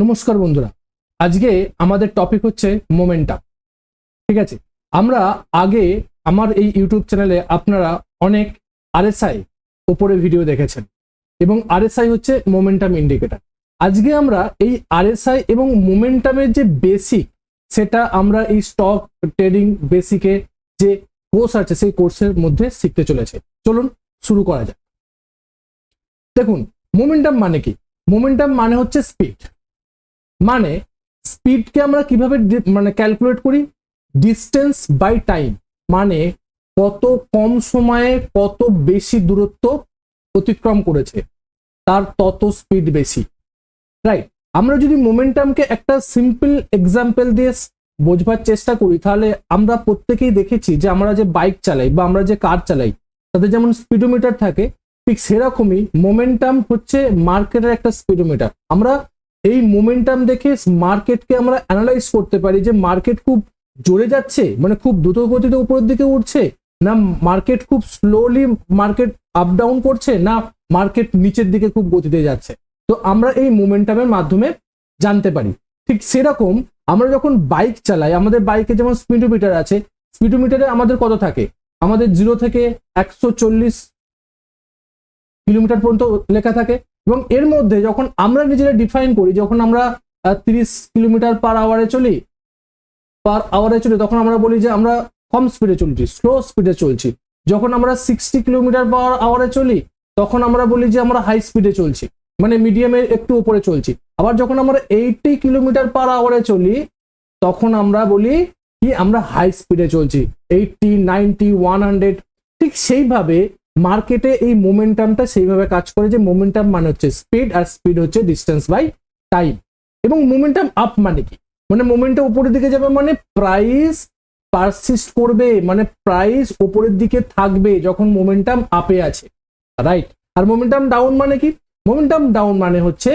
নমস্কার বন্ধুরা। আজকে আমাদের টপিক হচ্ছে মোমেন্টাম ঠিক আছে? আমরা আগে আমার এই ইউটিউব চ্যানেলে আপনারা অনেক আরএসআই উপরে ভিডিও দেখেছেন এবং আরএসআই হচ্ছে মোমেন্টাম ইন্ডিকেটর আজকে আমরা এই আরএসআই এবং মোমেন্টামের যে বেসিক সেটা আমরা এই স্টক ট্রেডিং বেসিকে যে কোর্স আছে, সেই কোর্সের মধ্যে শিখতে চলেছে। চলুন শুরু করা যাক। দেখুন মোমেন্টাম মানে কি? মোমেন্টাম মানে হচ্ছে স্পিড মানে স্পিডকে আমরা কীভাবে মানে ক্যালকুলেট করি? ডিস্টেন্স বাই টাইম মানে কত কম সময়ে কত বেশি দূরত্ব অতিক্রম করেছে। তার তত স্পিড বেশি। রাইট আমরা যদি মোমেন্টামকে একটা সিম্পল এক্সাম্পল দিয়ে বোঝবার চেষ্টা করি, তাহলে আমরা প্রত্যেকেই দেখেছি যে আমরা যে বাইক চালাই বা আমরা যে কার চালাই তাদের যেমন স্পিডোমিটার থাকে, ঠিক সেরকমই মোমেন্টাম হচ্ছে মার্কেটের একটা স্পিডোমিটার আমরা এই মোমেন্টাম দেখে মার্কেটকে আমরা অ্যানালাইজ করতে পারি যে মার্কেট খুব জোরে যাচ্ছে মানে খুব দ্রুত গতিতে উপরের দিকে উঠছে, না মার্কেট খুব স্লোলি মার্কেট আপ ডাউন করছে, না মার্কেট নিচের দিকে খুব গতিতে যাচ্ছে। তো আমরা এই মোমেন্টামের মাধ্যমে জানতে পারি। ঠিক সেরকম আমরা যখন বাইক চালাই, আমাদের বাইকে যেমন স্পিডোমিটার আছে স্পিডোমিটারে আমাদের কত থাকে? আমাদের জিরো থেকে একশো চল্লিশ কিলোমিটার পর্যন্ত লেখা থাকে। এবং এর মধ্যে যখন আমরা নিজেরা ডিফাইন করি, যখন আমরা তিরিশ কিলোমিটার পার আওয়ারে চলি পার আওয়ারে চলি, তখন আমরা বলি যে আমরা কম স্পিডে চলছি স্লো স্পিডে চলছি। যখন আমরা সিক্সটি কিলোমিটার পার আওয়ারে চলি, তখন আমরা বলি যে আমরা হাই স্পিডে চলছি মানে মিডিয়ামের একটু উপরে চলছি। আবার যখন আমরা এইটি কিলোমিটার পার আওয়ারে চলি, তখন আমরা বলি কি, আমরা হাই স্পিডে চলছি এইটটি নাইনটি ওয়ান হান্ড্রেড ঠিক সেইভাবে মার্কেটে এই মোমেন্টামটা সেইভাবে কাজ করে যে মোমেন্টাম মানে হচ্ছে স্পিড আর স্পিড হচ্ছে ডিস্টেন্স বাই টাইম এবং মোমেন্টাম আপ মানে কি? মানে মোমেন্টাম উপরের দিকে যাবে মানে প্রাইস পারসিস্ট করবে মানে প্রাইস উপরের দিকে থাকবে যখন মোমেন্টাম আপে আছে রাইট আর মোমেন্টাম ডাউন মানে কি? মোমেন্টাম ডাউন মানে হচ্ছে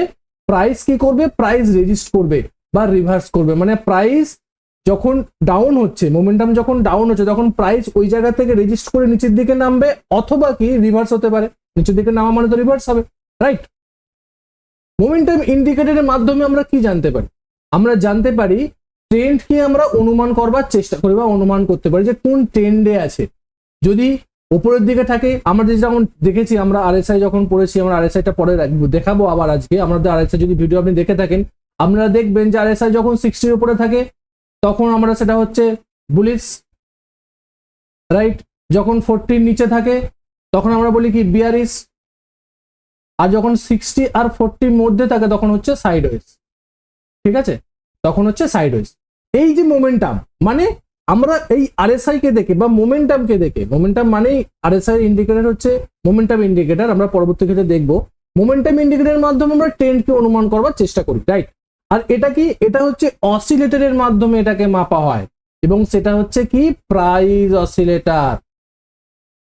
প্রাইস কি করবে? প্রাইস রেজিস্ট করবে বা রিভার্স করবে। মানে প্রাইস যখন ডাউন হচ্ছে মোমেন্টাম যখন ডাউন হচ্ছে, তখন প্রাইস ওই জায়গা থেকে রেজিস্ট করে নিচের দিকে নামবে অথবা কি রিভার্স হতে পারে। নিচের দিকে নামা মানে তো রিভার্স হবে রাইট মোমেন্টাম ইন্ডিকেটরের মাধ্যমে আমরা কি জানতে পারি? আমরা জানতে পারি ট্রেন্ডকে আমরা অনুমান করবার চেষ্টা করি বা অনুমান করতে পারি যে কোন ট্রেন্ডে আছে। যদি উপরের দিকে থাকে, আমরা যে যেমন দেখেছি, আমরা আরএসআই যখন পড়েছি, আমরা আরএসআইটা পরে রাখব দেখাবো আবার আজকে। আমাদের আরএসআই যদি ভিডিও আপনি দেখে থাকেন, আপনারা দেখবেন যে আরএসআই যখন সিক্সটির উপরে থাকে তখন আমরা সেটা হচ্ছে বুলিশ রাইট যখন ফোরটির নিচে থাকে, তখন আমরা বলি কি বিয়ারিস আর যখন সিক্সটি আর ফোরটির মধ্যে থাকে, তখন হচ্ছে সাইডওয়েজ ঠিক আছে? তখন হচ্ছে সাইডওয়েজ এই যে মোমেন্টাম মানে আমরা এই আরএসআই কে দেখে বা মোমেন্টাম কে দেখে মোমেন্টাম মানেই আরএসআই ইন্ডিকেটর হচ্ছে মোমেন্টাম ইন্ডিকেটর আমরা পরবর্তী ক্ষেত্রে দেখব। মোমেন্টাম ইন্ডিকেটরের মাধ্যমে আমরা ট্রেন্ডকে অনুমান করবার চেষ্টা করি রাইট আর এটা কি, এটা হচ্ছে অসিলেটরের মাধ্যমে এটাকে মাপা হয়। এবং সেটা হচ্ছে কি প্রাইজ অসিলেটর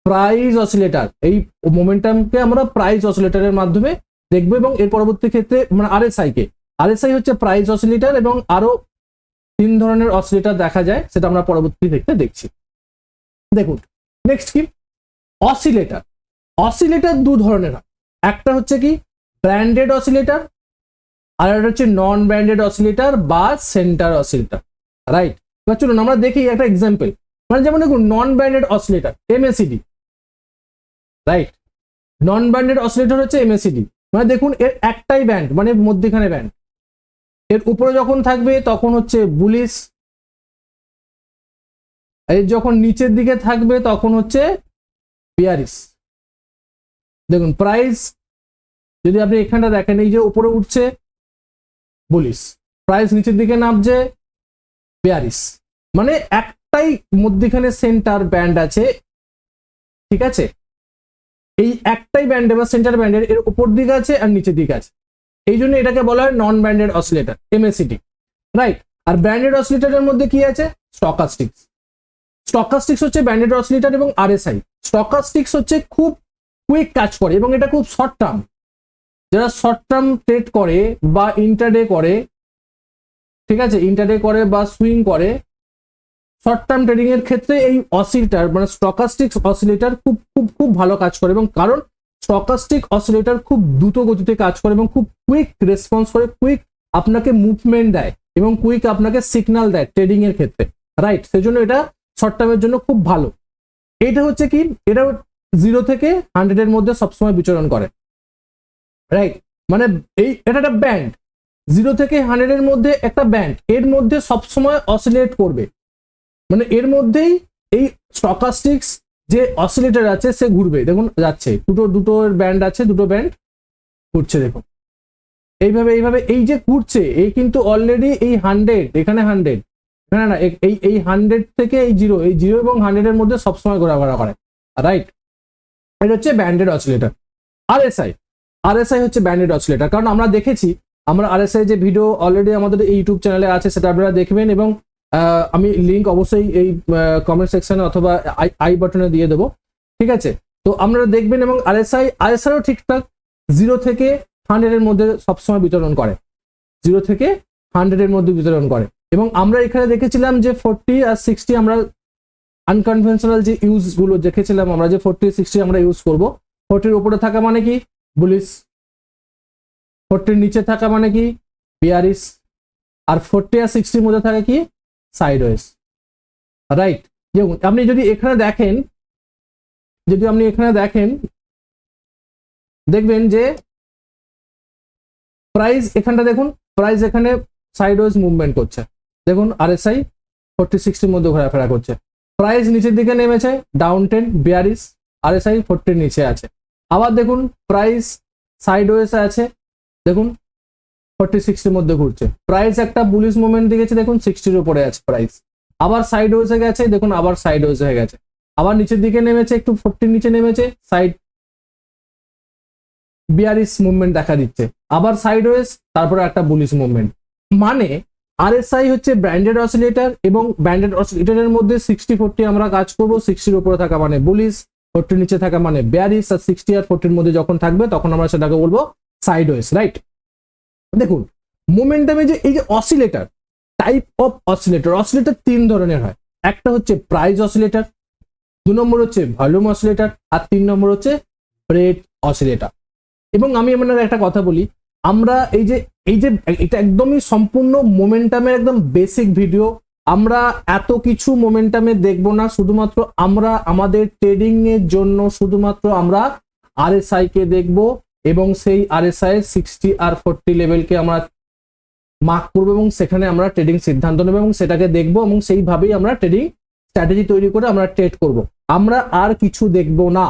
প্রাইজ অসিলেটর এই মোমেন্টামকে আমরা প্রাইজ অসিলেটরের মাধ্যমে দেখব এবং এর পরবর্তী ক্ষেত্রে মানে আরএসআই কে। আরএসআই হচ্ছে প্রাইজ অসিলেটর এবং আরও তিন ধরনের অসিলেটর দেখা যায়, সেটা আমরা পরবর্তী দেখতে দেখছি। দেখুন নেক্সট কি? অসিলেটর অসিলেটর দু ধরনের একটা হচ্ছে কি ব্র্যান্ডেড অসিলেটর আর একটা হচ্ছে নন ব্র্যান্ডেড অসিলেটর বা সেন্টার অসিলেটর রাইট এবার চলুন আমরা দেখি একটা এক্সাম্পল মানে যেমন দেখুন non branded oscillator MACD right non branded oscillator হচ্ছে এমএসিডি মানে দেখুন, এর একটাই ব্যান্ড মানে মধ্যখানে ব্যান্ড এর উপরে যখন থাকবে, তখন হচ্ছে বুলিশ এর যখন নিচের দিকে থাকবে, তখন হচ্ছে বিয়ারিস দেখুন প্রাইস যদি আপনি এখানটা দেখেন, এই যে উপরে উঠছে বুলিশ প্রাইস নিচের দিকে নামছে বেয়ারিস মানে একটাই মধ্যখানে সেন্টার ব্যান্ড আছে, ঠিক আছে? এই একটাই ব্যান্ডে বা সেন্টার ব্যান্ডের এর উপর দিক আছে আর নিচের দিকে আছে। এই জন্য এটাকে বলা হয় non banded oscillator MACD right আর ব্র্যান্ডেড অসিলেটরের মধ্যে কি আছে? স্টকাস্টিক্স স্টকাস্টিক্স হচ্ছে ব্যান্ডেড অসিলেটর এবং আরএসআই স্টকাস্টিক্স হচ্ছে খুব কুইক কাজ করে এবং এটা খুব শর্ট টার্ম যারা শর্ট টার্ম ট্রেড করে বা ইন্টারডে করে, ঠিক আছে? ইন্টারডে করে বা সুইং করে শর্ট টার্ম ট্রেডিং এর ক্ষেত্রে এই অসিলেটর মানে স্টকাস্টিক অসিলেটর খুব খুব খুব ভালো কাজ করে এবং কারণ স্টকাস্টিক অসিলেটর খুব দ্রুত গতিতে কাজ করে এবং খুব কুইক রেসপন্স করে কুইক আপনাকে মুভমেন্ট দেয় এবং কুইক আপনাকে সিগন্যাল দেয় ট্রেডিং এর ক্ষেত্রে রাইট সেজন্য এটা শর্ট টার্মের জন্য খুব ভালো। এটা হচ্ছে কি? এটা জিরো থেকে হান্ড্রেডের মধ্যে সবসময় বিচরণ করে। রাইট মানে এই, এটা একটা ব্যান্ড জিরো থেকে হান্ড্রেডের মধ্যে একটা ব্যান্ড এর মধ্যে সবসময় অসিলেট করবে। মানে এর মধ্যেই এই স্টকাস্টিক্স যে অসিলেটর আছে, সে ঘুরবে। দেখুন, যাচ্ছে। দুটো দুটো ব্যান্ড আছে, দুটো ব্যান্ড ঘুরছে, দেখুন। এইভাবে এইভাবে এই যে ঘুরছে, এই কিন্তু অলরেডি এই হান্ড্রেড এখানে হান্ড্রেড না না, এই এই হান্ড্রেড থেকে এই জিরো এই জিরো এবং হান্ড্রেডের মধ্যে সবসময় ঘোরাফেরা করে। রাইট এটা হচ্ছে ব্যান্ডেড অসিলেটর আরএসআই আরএসআই হচ্ছে ব্যান্ডেড অসিলেটর কারণ আমরা দেখেছি, আমরা আরএসআই যে ভিডিও অলরেডি আমাদের ইউটিউব চ্যানেলে আছে, সেটা আপনারা দেখবেন এবং আমি লিংক অবশ্যই এই কমেন্ট সেকশনে অথবা আই বাটনে দিয়ে দেবো। ঠিক আছে? তো আপনারা দেখবেন এবং আরএসআই আরএসআইও ঠিকঠাক জিরো থেকে হান্ড্রেডের মধ্যে সবসময় বিতরণ করে। জিরো থেকে হান্ড্রেডের মধ্যে বিতরণ করে। এবং আমরা এখানে দেখেছিলাম যে ফোরটি আর সিক্সটি আমরা আনকনভেনশনাল যে ইউজগুলো দেখেছিলাম আমরা, যে ফোরটি সিক্সটি আমরা ইউজ করব। ফোরটির উপরে থাকা মানে কি? বুলিশ ফোরটির নিচে থাকা মানে কি? বিয়ারিস আর ফোরটি আর সিক্সটির মধ্যে থাকে কি? Sideways right. যেমন আপনি যদি এখানে দেখেন, যদি আপনি এখানে দেখেন, দেখবেন যে প্রাইস এখানটা দেখুন, প্রাইস এখানে সাইডওয়েজ মুভমেন্ট করছে। দেখুন, আরএসআই ফোরটি, সিক্সটির মধ্যে ঘোরাফেরা করছে। প্রাইস নিচের দিকে নেমেছে, ডাউন টেন বিয়ারিস আরএসআই ফোরটির নিচে আছে। আবার দেখুন প্রাইস সাইড সাইডওয়েজ আছে, দেখুন ফোরটি সিক্সটির মধ্যে ঘুরছে। প্রাইস একটা বুলিশ মুভমেন্ট দিয়েছে দেখুন সিক্সটির উপরে আছে প্রাইস আবার সাইড ওয়েজে গেছে, দেখুন আবার সাইড ওয়েজ হয়ে গেছে। আবার নিচের দিকে নেমেছে, একটু ফোরটির নিচে নেমেছে সাইড বিয়ারিস মুভমেন্ট দেখা দিচ্ছে। আবার সাইড ওয়েজ তারপরে একটা বুলিশ মুভমেন্ট মানে আরএসআই হচ্ছে ব্র্যান্ডেড অসিলেটর এবং ব্র্যান্ডেড অসিলেটরের মধ্যে সিক্সটি ফোরটি আমরা কাজ করব সিক্সটির উপরে থাকা মানে বুলিশ ফোরটির নিচে থাকা মানে বিয়ারিস আর সিক্সটি আর ফোরটির মধ্যে যখন থাকবে, তখন আমরা সেটাকে বলব সাইড ওয়েজ রাইট দেখুন মোমেন্টামে যে এই যে oscillator type of oscillator oscillator তিন ধরনের হয়। একটা হচ্ছে প্রাইজ অসিলেটর দু নম্বর হচ্ছে ভলিউম অসিলেটর আর তিন নম্বর হচ্ছে ব্রেড অসিলেটর এবং আমি আপনার একটা কথা বলি, আমরা এই যে এই যে, এটা একদমই সম্পূর্ণ মোমেন্টামের একদম বেসিক ভিডিও আমরা এত কিছু মোমেন্টামে দেখব না, শুধুমাত্র আমরা আমাদের ট্রেডিং এর জন্য শুধুমাত্র আমরা আর আরএসআই কে দেখব এবং সেই আর এস আরএসআই সিক্সটি আর ফোরটি লেভেলকে আমরা মার্ক করব এবং সেখানে আমরা ট্রেডিং সিদ্ধান্ত নেব এবং সেটাকে দেখব এবং সেইভাবেই আমরা ট্রেডিং স্ট্র্যাটেজি তৈরি করে আমরা ট্রেড করব। আমরা আর কিছু দেখব না।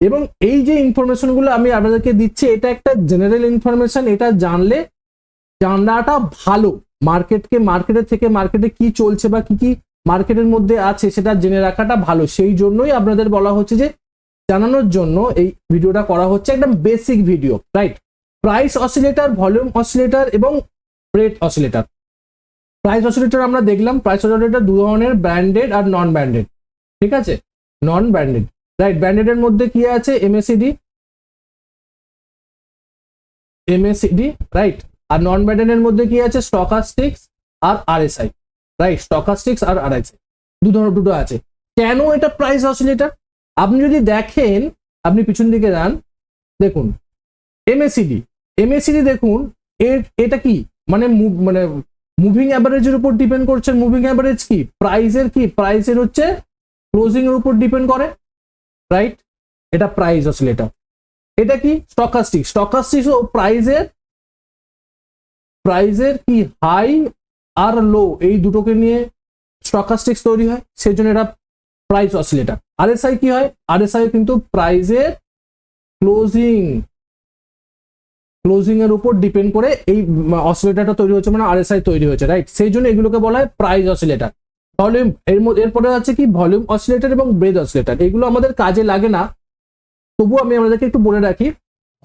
এবং এই যে ইনফরমেশনগুলো আমি আপনাদেরকে দিচ্ছি, এটা একটা জেনারেল ইনফরমেশন এটা জানলে জানাটা ভালো। মার্কেটকে মার্কেটের থেকে মার্কেটে কি চলছে বা কি কি মার্কেটের মধ্যে আছে সেটা জেনে রাখাটা ভালো। সেই জন্যই আপনাদের বলা হচ্ছে যে জানানোর জন্য এই ভিডিওটা করা হচ্ছে একদম basic video right price oscillator volume oscillator এবং রেট অসিলেটর প্রাইস অসিলেটর আমরা দেখলাম প্রাইস অসিলেটর দু ধরনের ব্র্যান্ডেড আর নন ব্র্যান্ডেড ঠিক আছে? নন ব্র্যান্ডেড রাইট ব্র্যান্ডেড এর মধ্যে কি আছে? এমএসিডি এমএসিডি রাইট আর নন এর মধ্যে কি আছে? স্টকাস্টিক্স আর আরএসআই রাইট স্টকাস্টিক্স আর আরএসআই দু ধরনের দুটো আছে। কেন এটা প্রাইস অসিলেটর আপনি যদি দেখেন, আপনি পিছন দিকে যান, দেখুন এমএসিডি এমএসিডি দেখুন, এর, এটা কি? মানে মানে মুভিং অ্যাভারেজের উপর ডিপেন্ড করছে। মুভিং অ্যাভারেজ কি? প্রাইসের কি? প্রাইসের হচ্ছে ক্লোজিং এর উপর ডিপেন্ড করে রাইট এটা প্রাইস অসিলেটর এটা কি? স্টকাস্টিক স্টকাস্টিক ও প্রাইসের প্রাইসের কি হাই আর লো এই দুটোকে নিয়ে স্টকাস্টিক্স তৈরি হয় সেই জন্য এটা প্রাইস অসিলেটর আরএসআই কি হয়? আর আরএসআই কিন্তু প্রাইজের ক্লোজিং ক্লোজিং এর উপর ডিপেন্ড করে এই অসিলেটরটা তৈরি হচ্ছে মানে আরএসআই তৈরি হয়েছে রাইট সেই জন্য এগুলোকে বলা হয় প্রাইস অসিলেটর ভলিউম এর মধ্যে, এরপরে আছে কি? ভলিউম অসিলেটর এবং ব্রেদ অসিলেটর এগুলো আমাদের কাজে লাগে না। তবুও আমি আপনাদেরকে একটু বলে রাখি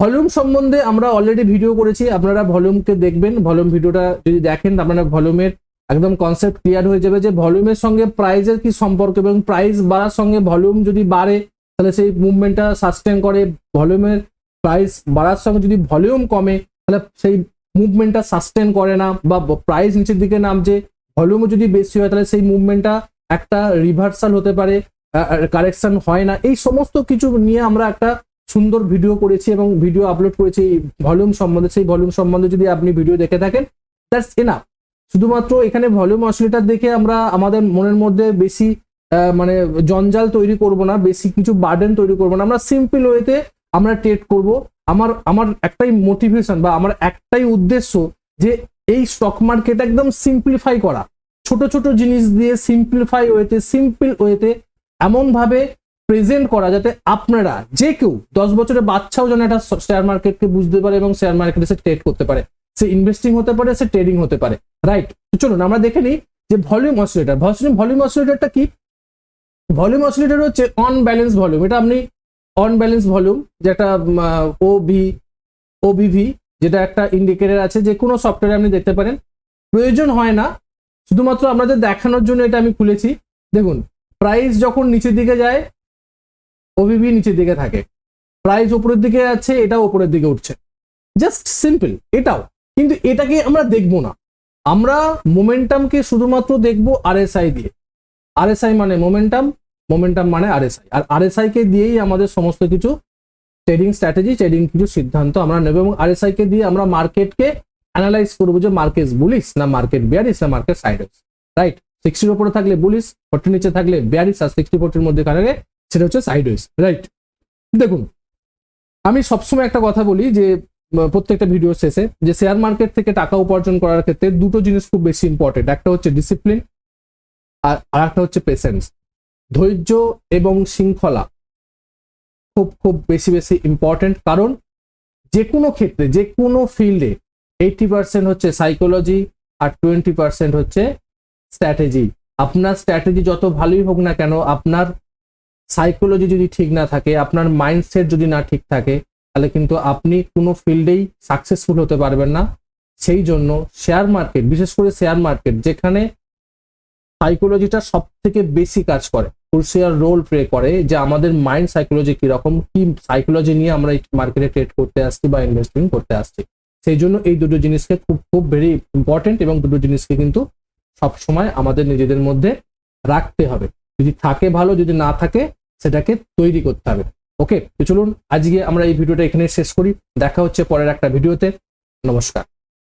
ভলিউম সম্বন্ধে আমরা অলরেডি ভিডিও করেছি, আপনারা ভলিউমকে দেখবেন, ভলিউম ভিডিওটা যদি দেখেন আপনারা ভলিউমের একদম কনসেপ্ট ক্লিয়ার হয়ে যাবে যে ভলিউমের সঙ্গে প্রাইজের কি সম্পর্ক এবং প্রাইস বাড়ার সঙ্গে ভলিউম যদি বাড়ে, তাহলে সেই মুভমেন্টটা সাস্টেন করে। ভলিউমের প্রাইস বাড়ার সঙ্গে যদি ভলিউম কমে, তাহলে সেই মুভমেন্টটা সাস্টেন করে না বা প্রাইস নিচের দিকে নামছে, ভলিউমও যদি বেশি হয়, তাহলে সেই মুভমেন্টটা একটা রিভার্সাল হতে পারে কারেকশন হয় না। এই সমস্ত কিছু নিয়ে আমরা একটা সুন্দর ভিডিও করেছি এবং ভিডিও আপলোড করেছি ভলিউম সম্বন্ধে, সেই ভলিউম সম্বন্ধে যদি আপনি ভিডিও দেখে থাকেন দ্যাটস এনাফ শুধুমাত্র এখানে ভলিউম অসিলেটার দেখে আমরা আমাদের মনের মধ্যে বেশি মানে জঞ্জাল তৈরি করব না, বেশি কিছু বার্ডেন তৈরি করব না। আমরা সিম্পল ওয়েতে আমরা ট্রেড করব। আমার আমার একটাই মোটিভেশন বা আমার একটাই উদ্দেশ্য যে এই স্টক মার্কেট একদম সিম্পলিফাই করা। ছোট ছোট জিনিস দিয়ে সিম্পলিফাই ওয়েতে সিম্পল ওয়েতে এমনভাবে প্রেজেন্ট করা যাতে আপনারা যে কেউ দশ বছরের বাচ্চাও যেন একটা শেয়ার মার্কেটকে বুঝতে পারে এবং শেয়ার মার্কেটে সে ট্রেড করতে পারে। সে ইনভেস্টিং হতে পারে, সে ট্রেডিং হতে পারে। রাইট চলুন, আমরা দেখে নিই যে ভলিউম অসিলেটার ভলিউম ভলিউম অসিলেটারটা কি? ভলিউম অসিলেটার হচ্ছে অন ব্যালেন্স ভলিউম এটা আপনি অন ব্যালেন্স ভলিউম যেটা ও বি ও বিভি যেটা একটা ইন্ডিকেটর আছে, যে কোনো সফটওয়্যারে আপনি দেখতে পারেন। প্রয়োজন হয় না। শুধুমাত্র আপনাদের দেখানোর জন্য এটা আমি খুলেছি। দেখুন প্রাইস যখন নিচের দিকে যায় ওবিবি নিচের দিকে থাকে। প্রাইস উপরের দিকে যাচ্ছে এটা উপরের দিকে উঠছে। জাস্ট সিম্পল এটাও। কিন্তু এটাকে আমরা দেখব না। আমরা মোমেন্টামকে শুধুমাত্র দেখব আরএসআই দিয়ে। আরএসআই মানে মোমেন্টাম মোমেন্টাম মানে আরএসআই আর আরএসআই কে দিয়েই আমাদের সমস্ত কিছু ট্রেডিং স্ট্র্যাটেজি ট্রেডিং কিছু সিদ্ধান্ত আমরা নেব এবং আরএসআই কে দিয়ে আমরা মার্কেটকে অ্যানালাইজ করব যে মার্কেট বুলিশ না মার্কেট বিয়ারিস না মার্কেট সাইডেস রাইট সিক্সটির উপরে থাকলে বুলিশ ফোর্টির নিচে থাকলে বিয়ারিস আর সিক্সটি ফোর্টির মধ্যে থাকলে সেটা হচ্ছে সাইড সাইডওয়েজ রাইট দেখুন, আমি সবসময় একটা কথা বলি যে প্রত্যেকটা ভিডিও শেষে যে শেয়ার মার্কেট থেকে টাকা উপার্জন করার ক্ষেত্রে দুটো জিনিস খুব বেশি ইম্পর্টেন্ট একটা হচ্ছে ডিসিপ্লিন আর আর একটা হচ্ছে পেশেন্স ধৈর্য এবং শৃঙ্খলা খুব খুব বেশি বেশি ইম্পর্টেন্ট কারণ যে কোনো ক্ষেত্রে যে কোনো ফিল্ডে এইটি পার্সেন্ট হচ্ছে সাইকোলজি আর টোয়েন্টি পার্সেন্ট হচ্ছে স্ট্র্যাটেজি আপনার স্ট্র্যাটেজি যত ভালোই হোক না কেন, আপনার সাইকোলজি যদি ঠিক না থাকে, আপনার মাইন্ডসেট যদি না ঠিক থাকে, তাহলে কিন্তু আপনি কোনো ফিল্ডেই সাকসেসফুল হতে পারবেন না। সেই জন্য শেয়ার মার্কেট বিশেষ করে শেয়ার মার্কেট যেখানে সাইকোলজিটা সব থেকে বেশি কাজ করে ক্রুশিয়াল রোল প্লে করে যে আমাদের মাইন্ড সাইকোলজি কীরকম, কি সাইকোলজি নিয়ে আমরা এই মার্কেটে ট্রেড করতে আসছি বা ইনভেস্টিং করতে আসছি। সেই জন্য এই দুটো জিনিসকে খুব খুব ভেরি ইম্পর্টেন্ট এবং দুটো জিনিসকে কিন্তু সব সময় আমাদের নিজেদের মধ্যে রাখতে হবে। যদি থাকে ভালো, যদি না থাকে সেটাকে তৈরি করতে হবে। ওকে তো চলুন, আজকে আমরা এই ভিডিওটা এখানে শেষ করি। দেখা হচ্ছে পরের একটা ভিডিওতে। নমস্কার।